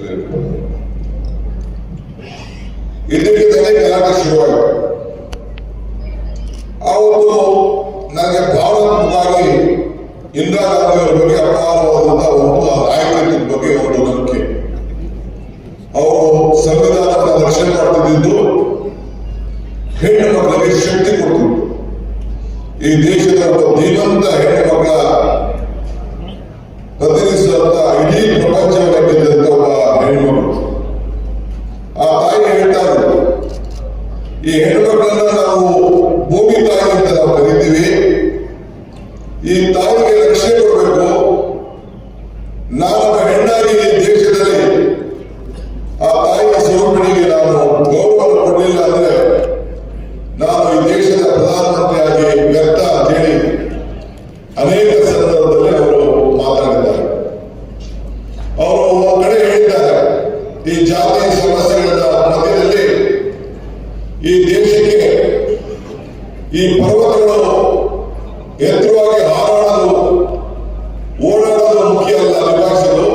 ಹೆಸರಿರ್ಬೋದು ಇದಕ್ಕಿದ್ದಂತೆ ಗಲಾಟೆ ಶುರುವಾಯಿತು ಅವತ್ತು ನನಗೆ ಭಾವನಾತ್ಮಕವಾಗಿ ಇಂದಿರಾ ಗಾಂಧಿ ಅವರ ಬಗ್ಗೆ ಅಪಾರವಾದಂತಹ ಒಂದು ಆ ನಾಯಕತ್ವದ ಬಗ್ಗೆ ಒಂದು ನಂಬಿಕೆ. ಅವರು ಸಂವಿಧಾನವನ್ನು ರಕ್ಷಣೆ ಮಾಡ್ತಿದ್ದು ಹೆಣ್ಣು ಮಕ್ಕಳಿಗೆ ಶಕ್ತಿ ಕೊಡ್ತಿದ್ರು. ಈ ದೇಶದ ಒಬ್ಬ ಹೆಣ್ಣು ಮಕ್ಕಳ ಪ್ರತಿನಿಧಿಸುವಂತ ಇಡೀ ಪ್ರಪಂಚವನ್ನು ಗೆದ್ದಂತ ಒಬ್ಬ ಹೆಣ್ಣು ಮಕ್ಕಳು ಆ ತಾಯಿ ಹೇಳ್ತಾ ಇದ್ರು ಈ ಹೆಣ್ಮಕ್ಳನ್ನ ನಾವು ಭೂಮಿ ತಾಯಿ ಅಂತ ನಾವು ಕರಿತೀವಿ ಈ ತಾಯಿಗೆ ರಕ್ಷಣೆ ಕೊಡಬೇಕು ನಾನೊಬ್ಬ ಹೆಣ್ಣಾಗಿ ಈ ದೇಶದಲ್ಲಿ ಆ ತಾಯಿಯ ಸ್ವರೂಪಿಣಿಗೆ ನಾನು ಗೌರವ ಕೊಡಲಿಲ್ಲ ಅಂದ್ರೆ ನಾನು ಈ ದೇಶದ ಪ್ರಧಾನಮಂತ್ರಿಯಾಗಿ ವ್ಯರ್ಥ ಅಂತ ಹೇಳಿ ಅನೇಕ ಸಂದರ್ಭದಲ್ಲಿ ಅವರು ಮಾತನಾಡಿದ್ದಾರೆ ಅವರು ಒಂದು ಕಡೆ ಹೇಳಿದ್ದಾರೆ ಈ ಜಾತಿ ಸಮಸ್ಯೆಗಳ ಮಧ್ಯದಲ್ಲಿ ಈ ದೇಶಕ್ಕೆ ಈ ಪರ್ವತಗಳು ಎತ್ತರವಾಗಿ ಹಾರಾಡಲು ಓಡಾಡಲು ಮುಖ್ಯ ಅಲ್ಲ, ನಿಭಾಯಿಸಲು.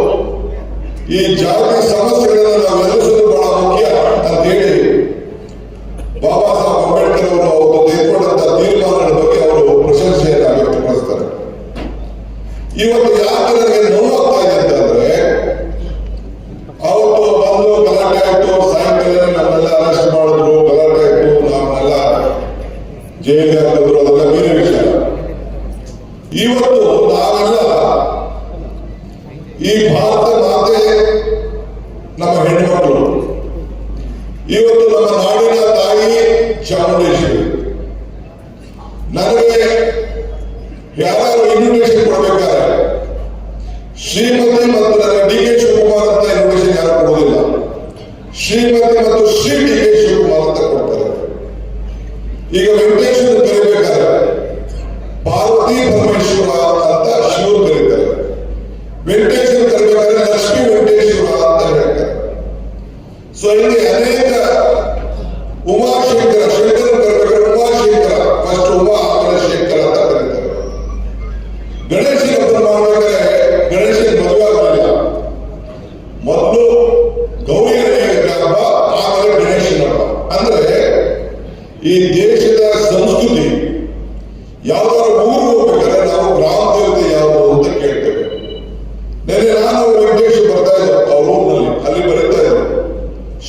ಈ ಜಾತಿ ಸಮಸ್ಯೆಗಳನ್ನು ನಾವು ಎದುರಿಸಲು ಬಹಳ ಮುಖ್ಯ ಅಂತ ಹೇಳಿ ಬಾಬಾ ಸಾಹೇಬ್ ಅಂಬೇಡ್ಕರ್ ಅವರು ಅವರು ತೆಗೆದುಕೊಂಡಂತ ತೀರ್ಮಾನಗಳ ಬಗ್ಗೆ ಅವರು ಪ್ರಶಂಸೆಯನ್ನು ವ್ಯಕ್ತಪಡಿಸ್ತಾರೆ. ಇವತ್ತು ಯಾಕೆ ನನಗೆ ಜೈಲಿಗೆ ಬೇರೆ ವಿಷಯ ಇವತ್ತು ನಾವೆಲ್ಲ ಈ ಭಾರತ ಮಾತೆ ನಮ್ಮ ಹೆಣ್ಮಕ್ಕಳು ಇವತ್ತು ನಮ್ಮ ನಾಡಿನ ತಾಯಿ ಚಾಮುಂಡೇಶ್ವರಿ ನನಗೆ ಯಾರು ಇನ್ವಿಟೇಷನ್ ಕೊಡಬೇಕಾದ್ರೆ ಶ್ರೀಮತಿ ಮತ್ತು ನನ್ನ ಡಿ ಕೆ ಶಿವಕುಮಾರ್ ಅಂತ ಇನ್ವಿಟೇಷನ್ ಯಾರು ಕೊಡೋದಿಲ್ಲ ಶ್ರೀಮತಿ ಮತ್ತು ಶ್ರೀ ಡಿ ಕೆ ಶಿವಕುಮಾರ್ ಅಂತ ಕೊಡ್ತಾರೆ ಈಗ ವೆಂಕಟೇಶ್ವರ ಕರಿಬೇಕಾದ್ರೆ ಪಾರ್ವತಿ ಪರಮೇಶ್ವರ ಅಂತ ಶಿವರು ಕರೀತಾರೆ ವೆಂಕಟೇಶ್ವರ ಕರಿಬೇಕಾದ್ರೆ ಲಕ್ಷ್ಮಿ ವೆಂಕಟೇಶ್ವರ ಅಂತ ಹೇಳ್ತಾರೆ. ಸೊ ಇಲ್ಲಿ ಅನೇಕ ಉಮಾಶಂಕರ ಶಂಕರ ಕರಿಬೇಕಾದ್ರೆ ಉಮಾಶಂಕರ ಫಸ್ಟ್ ಉಮಾ, ಆಮೇಲೆ ಶಂಕರ ಅಂತ ಕರೀತಾರೆ ಗಣೇಶನ ಹಬ್ಬ ಗಣೇಶನ ಮದುವೆ ಮಾಡಿಲ್ಲ ಮೊದಲು ಗೌರಿ ಹಬ್ಬ, ಆಮೇಲೆ ಗಣೇಶನ ಹಬ್ಬ. ಅಂದ್ರೆ ಈ ದೇಶದ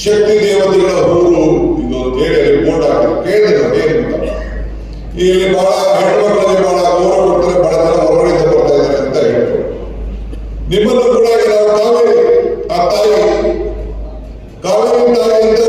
ಶಕ್ತಿ ದೇವತೆಗಳ ಊರು ಇದು ಅಂತ ಹೇಳಿ ಅಲ್ಲಿ ಬೋರ್ಡ್ ಹಾಕಿದ್ರು ಕೇಳಿದ್ರು ಅಂತ ಇಲ್ಲಿ ಬಹಳ ಹೆಣ್ಮಕ್ಳಿಗೆ ಬಹಳ ಗೌರವ ಕೊಡ್ತಾರೆ ಬಹಳ ಜನ ಹೊರಗಡೆಯಿಂದ ಬರ್ತಾ ಇದ್ದಾರೆ ಅಂತ ಹೇಳ್ತಾರೆ. ನಿಮ್ಮನ್ನು ಕೂಡ ಕಾವೇರಿ ಆ ತಾಯಿ, ಕಾವೇರಿ ತಾಯಿ